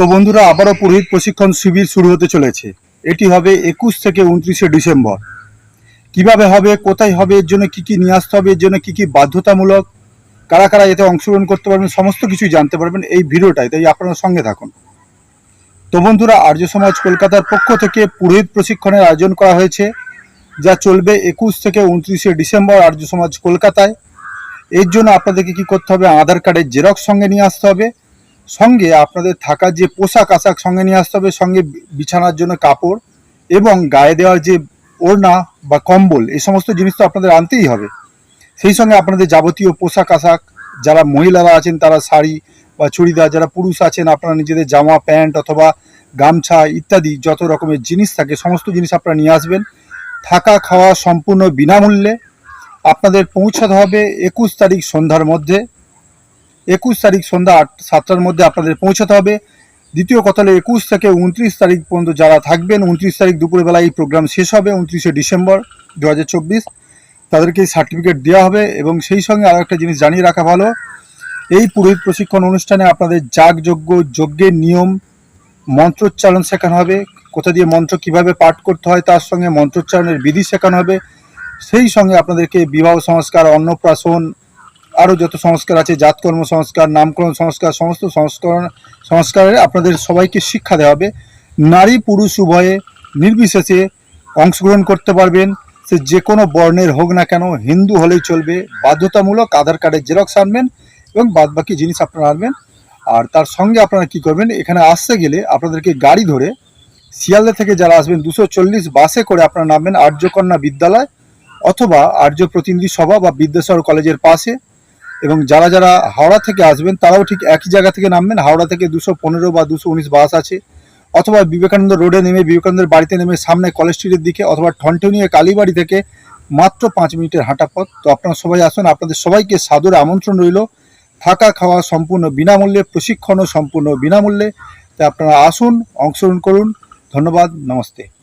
তো বন্ধুরা, আবারও পুরোহিত প্রশিক্ষণ শিবির শুরু হতে চলেছে। এটি হবে একুশ থেকে উনত্রিশে ডিসেম্বর। কীভাবে হবে, কোথায় হবে, এর জন্য কি কি নিয়ে আসতে হবে, এর জন্য কি কি বাধ্যতামূলক, কারা কারা এতে অংশগ্রহণ করতে পারবেন, সমস্ত কিছুই জানতে পারবেন এই ভিডিওটাই তাই আপনারা সঙ্গে থাকুন। তো বন্ধুরা, আর্য সমাজ কলকাতার পক্ষ থেকে পুরোহিত প্রশিক্ষণের আয়োজন করা হয়েছে, যা চলবে একুশ থেকে উনত্রিশে ডিসেম্বর আর্য সমাজ কলকাতায়। এর জন্য আপনাদেরকে কি করতে হবে, আধার কার্ডের জেরক্স সঙ্গে নিয়ে আসতে হবে। সঙ্গে আপনাদের থাকার যে পোশাক আশাক সঙ্গে নিয়ে আসতে হবে, সঙ্গে বিছানার জন্য কাপড় এবং গায়ে দেওয়ার যে ওড়না বা কম্বল, এই সমস্ত জিনিস তো আপনাদের আনতেই হবে। সেই সঙ্গে আপনাদের যাবতীয় পোশাক আশাক, যারা মহিলারা আছেন, তারা শাড়ি বা চুড়িদার, যারা পুরুষ আছেন, আপনারা নিজেদের জামা, প্যান্ট অথবা গামছা ইত্যাদি যত রকমের জিনিস থাকে, সমস্ত জিনিস আপনারা নিয়ে আসবেন। থাকা, খাওয়া সম্পূর্ণ বিনামূল্যে। আপনাদের পৌঁছাতে হবে একুশ তারিখ সন্ধ্যার মধ্যে। একুশ তারিখ সন্ধ্যা আট, সাতটার মধ্যে আপনাদের পৌঁছাতে হবে। দ্বিতীয় কথা হলো, একুশ থেকে উনত্রিশ তারিখ পর্যন্ত যারা থাকবেন, উনত্রিশ তারিখ দুপুরবেলা এই প্রোগ্রাম শেষ হবে, উনত্রিশে ডিসেম্বর দু হাজার চব্বিশ। তাদেরকে সার্টিফিকেট দেওয়া হবে এবং সেই সঙ্গে আরও একটা জিনিস জানিয়ে রাখা ভালো, এই পুরোহিত প্রশিক্ষণ অনুষ্ঠানে আপনাদের যাগযজ্ঞ, যজ্ঞের নিয়ম, মন্ত্রোচ্চারণ শেখানো হবে। কোথা দিয়ে মন্ত্র কীভাবে পাঠ করতে হয়, তার সঙ্গে মন্ত্রোচ্চারণের বিধি শেখানো হবে। সেই সঙ্গে আপনাদেরকে বিবাহ সংস্কার, অন্নপ্রাশন আরও যত সংস্কার আছে, জাতকর্ম সংস্কার, নামকরণ সংস্কার, সমস্ত সংস্করণ সংস্কারে আপনাদের সবাইকে শিক্ষা দেওয়া হবে। নারী পুরুষ উভয়ে নির্বিশেষে অংশগ্রহণ করতে পারবেন। সে যে কোনো বর্ণের হোক না কেন, হিন্দু হলেই চলবে। বাধ্যতামূলক আধার কার্ডের জেরক্স আনবেন এবং বাদবাকি জিনিস আপনারা আনবেন। আর তার সঙ্গে আপনারা কি করবেন, এখানে আসতে গেলে আপনাদেরকে গাড়ি ধরে শিয়ালদা থেকে যারা আসবেন, দুশো চল্লিশ বাসে করে আপনারা নামবেন আর্যকন্যা বিদ্যালয় অথবা আর্য প্রতিনিধি সভা বা বিদ্যাসাগর কলেজের পাশে। এবং যারা যারা হাওড়া থেকে আসবেন, তারাও ঠিক একই জায়গা থেকে নামবেন। হাওড়া থেকে দুশো পনেরো বা দুশো উনিশ বাস আছে। অথবা বিবেকানন্দ রোডে নেমে, বিবেকানন্দের বাড়িতে নেমে সামনে কলেজ স্ট্রিটের দিকে অথবা ঠনঠনিয়া কালীবাড়ি থেকে মাত্র পাঁচ মিনিটের হাঁটা পথ। তো আপনারা সবাই আসুন, আপনাদের সবাইকে সাদরে আমন্ত্রণ রইল। থাকা খাওয়া সম্পূর্ণ বিনামূল্যে, প্রশিক্ষণও সম্পূর্ণ বিনামূল্যে। তাই আপনারা আসুন, অংশগ্রহণ করুন। ধন্যবাদ, নমস্তে।